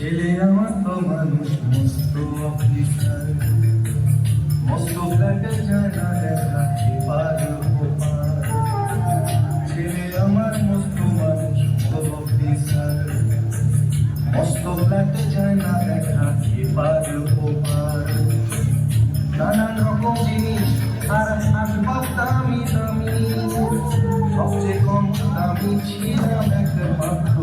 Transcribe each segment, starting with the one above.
ছেলে আমার তো মানুষ মস্ত অফিসার। মস্ত ফ্ল্যাটে জানা দেখা, এবার ছেলে আমার মস্ত মানুষ মস্ত অফিসার। মস্ত ফ্ল্যাটে জানা দেখা, এবার ওপার নানান রকম জিনিস আর আসবাব দামি দামি। সবচেয়ে কম দামি ছিলাম একটা মাত্র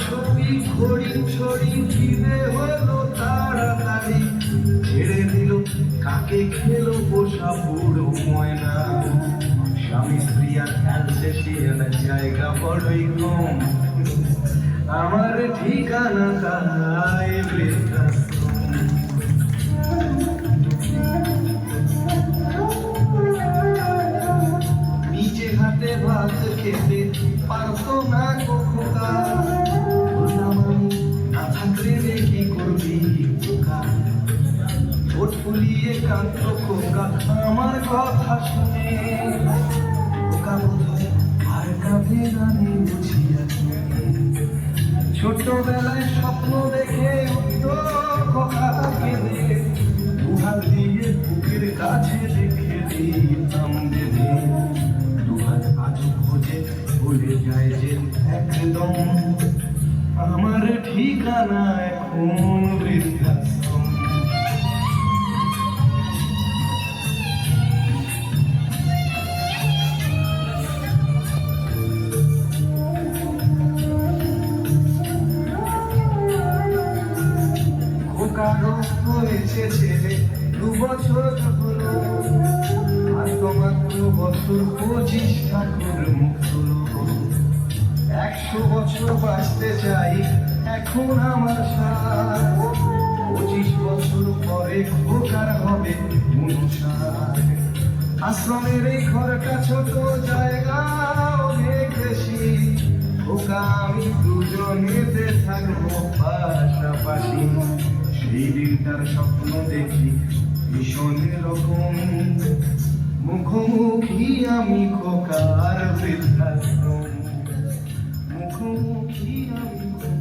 ছবি, ঘড়ি তাড়াতাড়ি। ছেড়ে দিল, কাকে খেলো পোষা বুড়ো ময়না। স্বামী স্ত্রী জায়গা বড়ই কম। আমার ঠিকানা তাই ভাত না কখোকা না থাকলে রে কি করবি খোকা ঠোঁট ফুলিয়ে কাঁদত খোকা আমার কথা শুনে আমার ঠিকানা এখন বৃদ্ধাশ্রম। হয়েছে ছেলে, দু বছর হলো আর মাত্র বছর পঁচিশ ঠাকুর মুখ একশো বছর বাঁচতে চাই, এখন আমার সার। পঁচিশ বছর পরে খোকার হবে উনষাট আশ্রমের এই ঘরটা ছোট জায়গা অনেক বেশি। খোকা আমি দুজনেতে থাকব পাশাপাশি। সেই দিনটার স্বপ্ন দেখি ভীষণ রকম মুখোমুখি আমি খোকার বৃদ্ধাশ্রম। মুখোমুখি আমি খোকার